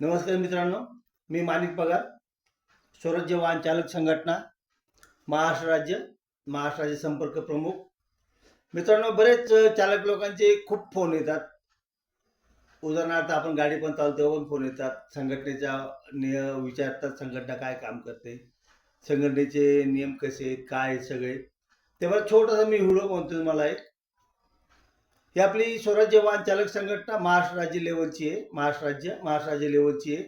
नमस्कार मित्रांनो मी माणिक पगार स्वराज्य वाहन चालक संघटना महाराष्ट्र राज्य महाराष्ट्र राज्य संपर्क प्रमुख. मित्रांनो बरेच चालक लोकांचे खूप फोन येतात. उदाहरणार्थ आपण गाडी पण चालतो तेव्हा पण फोन येतात. संघटनेच्या निय विचारतात संघटना काय काम करते? संघटनेचे नियम कसे आहेत? काय सगळे? तेव्हा छोटासा मी व्हिडिओ बनतो तुम्हाला एक. ही आपली स्वराज्य वाहन चालक संघटना महाराष्ट्र राज्य लेवलची आहे. महाराष्ट्र राज्य महाराष्ट्र राज्य लेवलची आहे.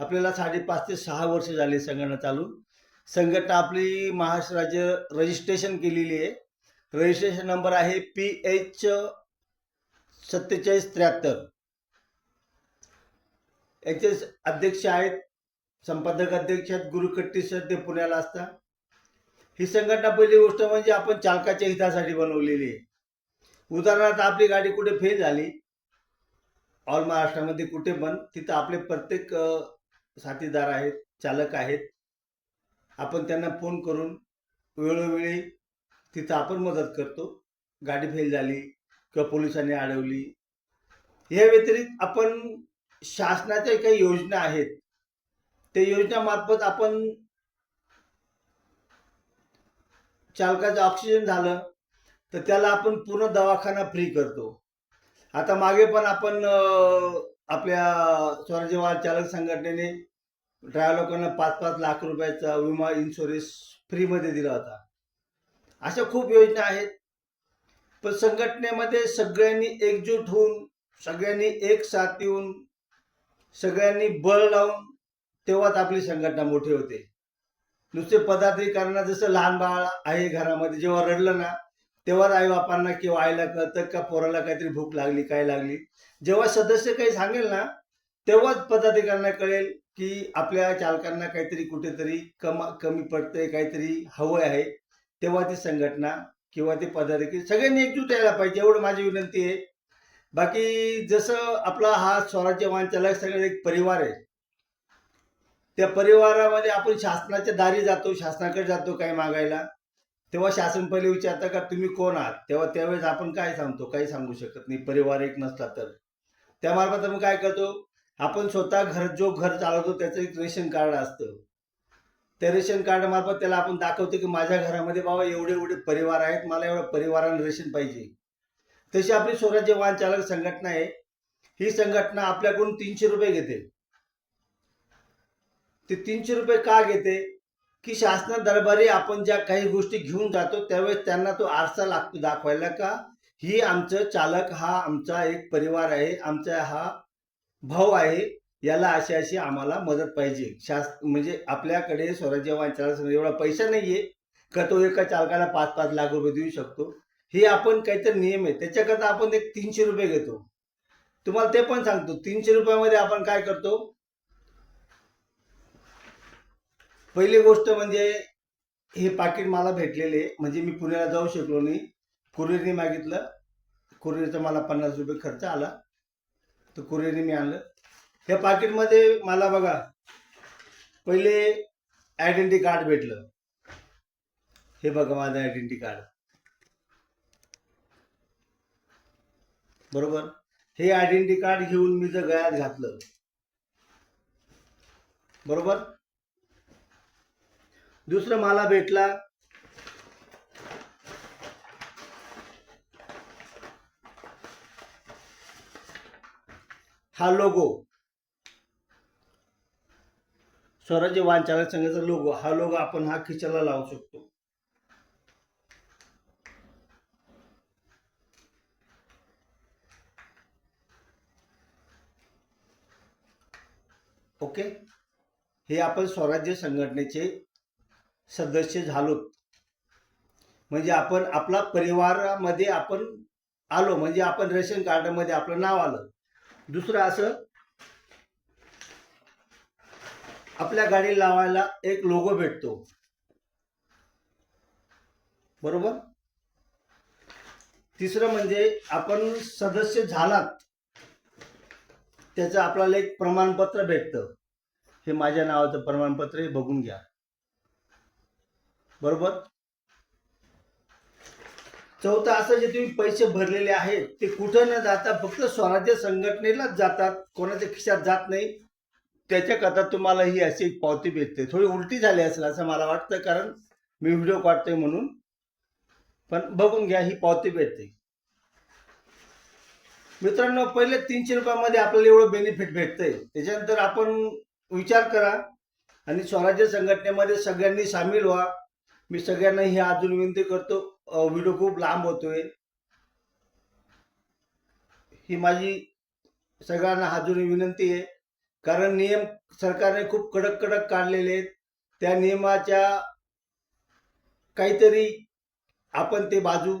आपल्याला साडेपाच ते सहा वर्ष झाली संघटना चालून. संघटना आपली महाराष्ट्र राज्य रजिस्ट्रेशन केलेली आहे. रजिस्ट्रेशन नंबर आहे पी एच सत्तेचाळीस त्र्याहत्तर. याचे अध्यक्ष आहेत संपादक अध्यक्ष आहेत गुरुकट्टी सर ते पुण्याला असतात. ही संघटना पहिली गोष्ट म्हणजे आपण चालकाच्या हितासाठी बनवलेली आहे. उदाहरणार्थ आपली गाडी कुठे फेल झाली ऑल महाराष्ट्रामध्ये कुठे पण तिथं आपले प्रत्येक साथीदार आहेत चालक आहेत आपण त्यांना फोन करून वेळोवेळी तिथं आपण मदत करतो. गाडी फेल झाली किंवा पोलिसांनी अडवली. या व्यतिरिक्त आपण शासनाच्या काही योजना आहेत. त्या योजनामार्फत आपण चालकाचं ऑक्सिजन झालं तर त्याला आपण पूर्ण दवाखाना फ्री करतो. आता मागे पण आपण आपल्या स्वराज्य वाहन चालक संघटनेने ड्रायव्हर लोकांना पाच पाच लाख रुपयाचा विमा इन्शुरन्स फ्रीमध्ये दिला होता. अशा खूप योजना आहेत. पण संघटनेमध्ये सगळ्यांनी एकजूट होऊन सगळ्यांनी एक साथ येऊन सगळ्यांनी बळ लावून तेव्हाच आपली संघटना मोठी होते. नुसते पदाधिकाऱ्यांना जसं लहान बाळ आहे घरामध्ये जेव्हा रडलं ना तेव्हाच आई बापांना किंवा आईला कळतं का पोराला काहीतरी भूक लागली काय लागली? जेव्हा सदस्य काही सांगेल ना तेव्हाच पदाधिकाऱ्यांना कळेल की आपल्या चालकांना काहीतरी कुठेतरी कमा कमी पडतंय काहीतरी हवं आहे. तेव्हा ती संघटना किंवा ते पदाधिकारी सगळ्यांनी एकजूट यायला पाहिजे एवढं माझी विनंती आहे. बाकी जसं आपला हा स्वराज्य वाहन चालक सगळं एक परिवार आहे. त्या परिवारामध्ये आपण शासनाच्या दारी जातो शासनाकडे जातो काही मागायला. तेव्हा शासन पहिले विचारतं का तुम्ही कोण आहात? तेव्हा त्यावेळेस आपण काय सांगतो? काही सांगू शकत नाही. परिवार एक नसला तर. त्यामार्फत आपण काय करतो? आपण स्वतः घर जो घर चालवतो त्याचं एक रेशन कार्ड असतं. त्या रेशन कार्ड मार्फत त्याला आपण दाखवतो की माझ्या घरामध्ये बाबा एवढे एवढे परिवार आहेत. मला एवढं परिवाराला रेशन पाहिजे. तशी आपली स्वराज्य वाहन चालक संघटना आहे. ही संघटना आपल्याकडून तीनशे रुपये घेते. ते तीनशे रुपये का घेते? की शासना दरबारी आपण ज्या काही गोष्टी घेऊन जातो त्यावेळेस त्यांना तो आरसा लागतो दाखवायला का? ही आमचं चालक हा आमचा एक परिवार आहे आमचा हा भाऊ आहे याला अशी अशी आम्हाला मदत पाहिजे. शास म्हणजे आपल्याकडे स्वराज्य वाहन चालक एवढा पैसा नाहीये का तो एका चालकाला पाच पाच लाख रुपये देऊ शकतो? हे आपण काहीतरी नियम आहे. त्याच्याकरता आपण एक तीनशे रुपये घेतो. तुम्हाला ते पण सांगतो. तीनशे रुपयामध्ये आपण काय करतो? पहिली गोष्ट म्हणजे हे पाकिट मला भेटलेले म्हणजे मी पुण्याला जाऊ शकलो नाही. कुरिअरने मागितलं. कुरिअरचा मला पन्नास रुपये खर्च आला. तर कुरिअरने मी आणलं. ह्या पाकिटमध्ये मला बघा पहिले आयडेंटिटी कार्ड भेटलं. हे बघा माझं आयडेंटिटी कार्ड बरोबर? हे आयडेंटिटी कार्ड घेऊन मी जर गळ्यात घातलं. बरोबर? दुसरं मला भेटला. हा लोगो स्वराज्य वाहन संघाचा लोगो हा लोगो आपण हा खिचाला लावू शकतो. ओके? हे आपण स्वराज्य संघटनेचे सदस्य झालोत. म्हणजे आपण आपला परिवारामध्ये आपण आलो म्हणजे आपण रेशन कार्डमध्ये आपलं नाव आलं. दुसरं असं आपल्या गाडी लावायला एक लोगो भेटतो. बरोबर? तिसरं म्हणजे आपण सदस्य झालात त्याचं आपल्याला एक प्रमाणपत्र भेटतं. हे माझ्या नावाचं प्रमाणपत्र हे बघून घ्या. बरोबर? चौथा असं जे तुम्ही पैसे भरलेले आहेत ते कुठं न जाता फक्त स्वराज्य संघटनेलाच जातात कोणाच्या खिशात जात नाही. त्याच्याकरता तुम्हाला ही अशी एक पावती भेटते. थोडी उलटी झाली असेल असं मला वाटतं कारण मी व्हिडिओ काढतोय म्हणून. पण बघून घ्या ही पावती भेटते. मित्रांनो पहिले तीनशे रुपयामध्ये आपल्याला एवढं बेनिफिट भेटतंय. त्याच्यानंतर आपण विचार करा आणि स्वराज्य संघटनेमध्ये सगळ्यांनी सामील व्हा. मी सगळ्यांना ही अजून विनंती करतो व्हिडिओ खूप लांब होतोय. ही माझी सगळ्यांना अजून विनंती आहे. कारण नियम सरकारने खूप कडक कडक काढलेले आहेत. त्या नियमाच्या काहीतरी आपण ते बाजू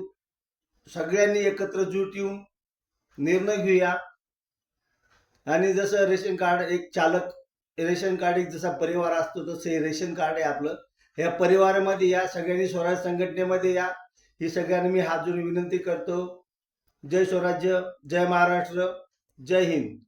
सगळ्यांनी एकत्र जुट येऊन निर्णय घेऊया. आणि जसं रेशन कार्ड एक चालक रेशन कार्ड एक जसा परिवार असतो तसं हे रेशन कार्ड आहे आपलं. या परिवारामध्ये या सगळ्यांनी स्वराज्य संघटनेमध्ये या. ही सगळ्यांना मी हात जोडून विनंती करतो. जय स्वराज्य जय महाराष्ट्र जय हिंद.